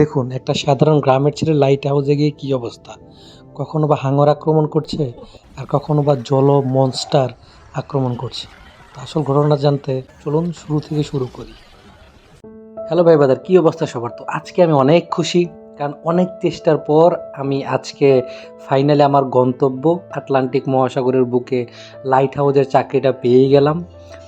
দেখুন, একটা সাধারণ গ্রামের ছেলে লাইট হাউসে গিয়ে কী অবস্থা? কখনো বা হাঙর আক্রমণ করছে? আর কখনো বা জল মনস্টার আক্রমণ করছে? তো আসল ঘটনা জানতে চলুন শুরু থেকে শুরু করি। হ্যালো ভাই বাদার কী অবস্থা সবার? তো আজকে আমি অনেক খুশি, কারণ অনেক চেষ্টার পর আমি আজকে ফাইনালি আমার গন্তব্য আটলান্টিক মহাসাগরের বুকে লাইট হাউসের চাকরিটা পেয়ে গেলাম।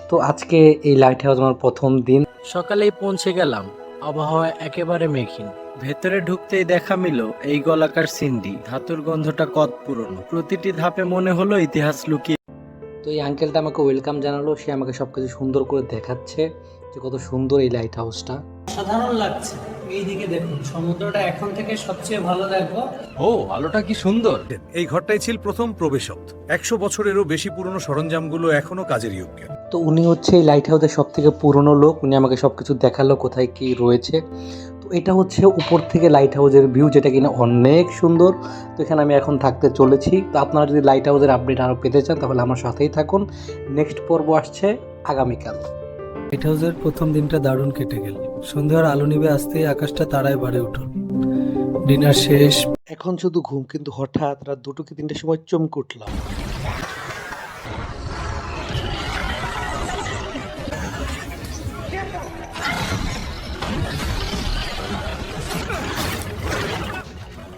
তো আজকে এই লাইট হাউস আমার প্রথম দিন। সকালেই পৌঁছে গেলাম। আবহাওয়া একেবারে মেঘিন ভেতরে ঢুকতেই দেখা মিল এই গলাকার সিন্ডি। ধাতুর গন্ধটা কত পুরনো। প্রতিটি ধাপে মনে হলো ইতিহাস লুকিয়ে তো এই আঙ্কেলটা আমাকে ওয়েলকাম জানালো। সে আমাকে সবকিছু সুন্দর করে দেখাচ্ছে যে কত সুন্দর এই লাইট হাউসটা সাধারণ লাগছে। এইদিকে দেখুন সমুদ্রটা এখন থেকে সবচেয়ে ভালো দেখব ও আলোটা কি সুন্দর। এই ঘরটাই ছিল প্রথম প্রবেশক একশো বছরেরও বেশি পুরনো সরঞ্জামগুলো এখনও কাজের যোগ্য তো উনি হচ্ছে এই লাইট হাউসের সব থেকে পুরনো লোক। উনি আমাকে সব কিছু দেখাল কোথায় কি রয়েছে। তো এটা হচ্ছে উপর থেকে লাইট হাউসের ভিউ যেটা কিনা অনেক সুন্দর। তো এখানে আমি এখন থাকতে চলেছি। তো আপনারা যদি লাইট হাউসের আপডেট আরও পেতে চান তাহলে আমার সাথেই থাকুন। নেক্সট পর্ব আসছে আগামীকাল। লাইট হাউসের প্রথম দিনটা দারুণ কেটে গেল। সন্ধ্যার আলো নিবে আসতেই আকাশটা তারায় বাড়ে উঠল। ডিনার শেষ। এখন শুধু ঘুম কিন্তু হঠাৎ রাত দুটো কি তিনটের সময় চমকে উঠলাম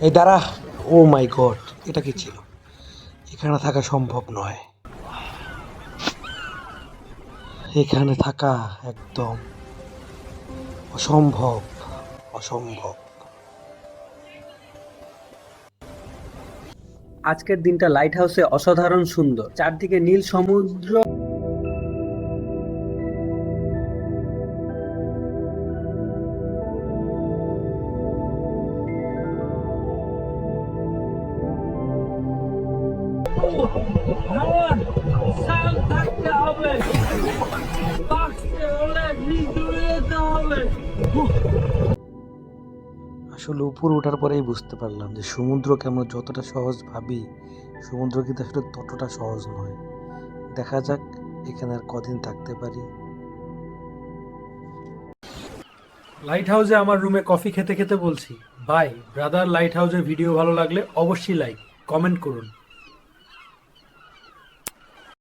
এই দাঁড়া, ও মাই গড, এটা কি ছিল? এখানে থাকা সম্ভব নয়। এখানে থাকা একদম অসম্ভব অসম্ভব। আজকের দিনটা লাইট হাউসে অসাধারণ সুন্দর। চারদিকে নীল সমুদ্র। আসলে উপরে ওঠার পরেই বুঝতে পারলাম যে সমুদ্রকে আমরা যতটা সহজ ভাবি সমুদ্র কিন্তু আসলে ততটা সহজ নয়। দেখা যাক এখানে আর কদিন থাকতে পারি। লাইট হাউসে আমার রুমে কফি খেতে খেতে বলছি। বাই ব্রাদার লাইট হাউসের ভিডিও ভালো লাগলে অবশ্যই লাইক কমেন্ট করুন।